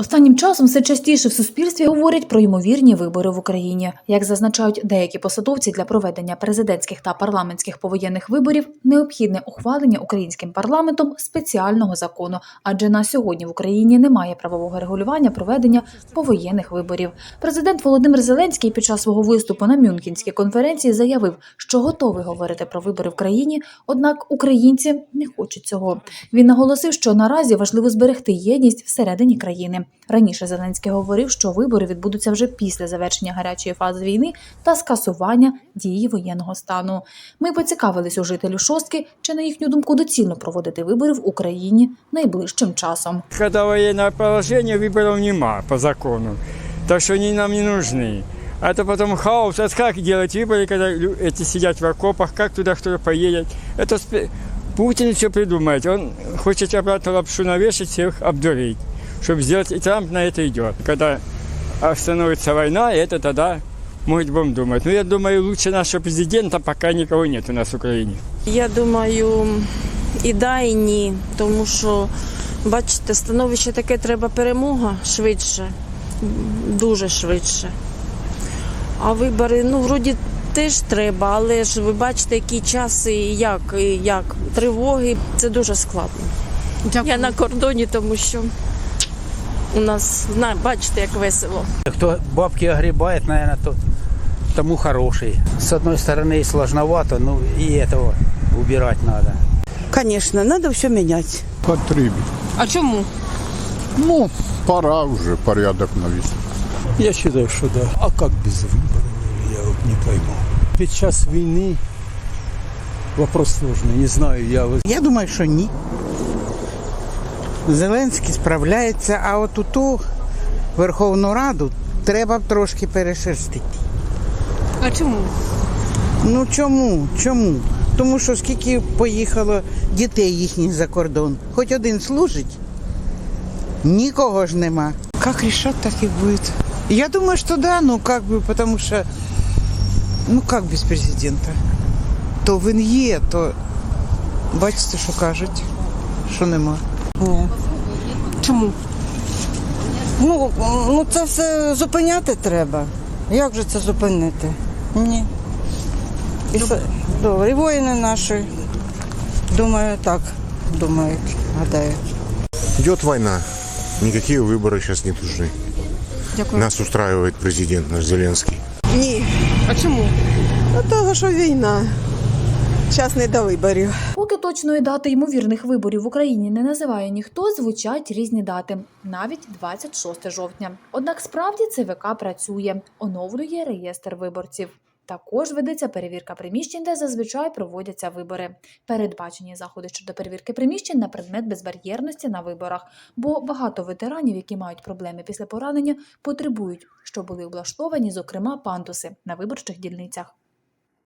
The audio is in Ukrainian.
Останнім часом все частіше в суспільстві говорять про ймовірні вибори в Україні. Як зазначають деякі посадовці для проведення президентських та парламентських повоєнних виборів, необхідне ухвалення українським парламентом спеціального закону, адже на сьогодні в Україні немає правового регулювання проведення повоєнних виборів. Президент Володимир Зеленський під час свого виступу на Мюнхенській конференції заявив, що готовий говорити про вибори в країні, однак українці не хочуть цього. Він наголосив, що наразі важливо зберегти єдність всередині країни. Раніше Зеленський говорив, що вибори відбудуться вже після завершення гарячої фази війни та скасування дії воєнного стану. Ми поцікавились у жителів шостки, чи на їхню думку доцільно проводити вибори в Україні найближчим часом. Когда военное положение, выборов нема по закону. Так что они нам не нужны. А то потом хаос. А как делать выборы, когда лю- эти сидят в окопах, как туда кто-то поедет? Это спе- Путин все придумает. Он хочет обратно лапшу навешать, всех обдурить. Чтобы сделать, и Трамп на это идет. Когда остановится война, это тогда, может, будем думать. Но я думаю, лучше нашего президента пока никого нет у нас в Украине. Я думаю, і да, і ні. Тому що, бачите, становище таке треба перемога швидше, дуже швидше. А вибори, ну, вроді теж треба, але ж ви бачите, які часи і як, і як тривоги. Це дуже складно. Я на кордоні, тому що у нас, зна- бачите, як весело. Кто бабки огребает, наверное, тот тому хороший. С одной стороны сложновато, ну и этого убирать надо. Конечно, надо все менять. Потрібно. А чому? Ну, пора вже порядок навести. Я считаю, что да. А как без выборов? Я вот не пойму. Під час війни вопрос сложный. Не знаю, я вот Я думаю, що ні. Зеленський справляється, а от у ту Верховну Раду треба б трошки перешерстити. А чому? Ну чому? Чому? Тому що скільки поїхало дітей їхніх за кордон. Хоч один служить, нікого ж нема. Как решат, так и будет. Я думаю, что да, ну как бы, потому что, ну как без президента? То він є, то бачите, що кажуть, що нема. Ні. Чому? Ну, ну це все зупиняти треба. Як же це зупинити? Ні. І все. Добре, і воїни наші. Думаю, так думають, гадають. Идет война. Никакие выборы сейчас не нужны. Нас устраивает президент наш Зеленский. Ні. А чому? До того, що війна. Час не до виборів. Поки точної дати ймовірних виборів в Україні не називає ніхто, звучать різні дати, навіть 26 жовтня. Однак справді ЦВК працює, оновлює реєстр виборців. Також ведеться перевірка приміщень, де зазвичай проводяться вибори. Передбачені заходи щодо перевірки приміщень на предмет безбар'єрності на виборах, бо багато ветеранів, які мають проблеми після поранення, потребують, щоб були облаштовані, зокрема, пандуси на виборчих дільницях.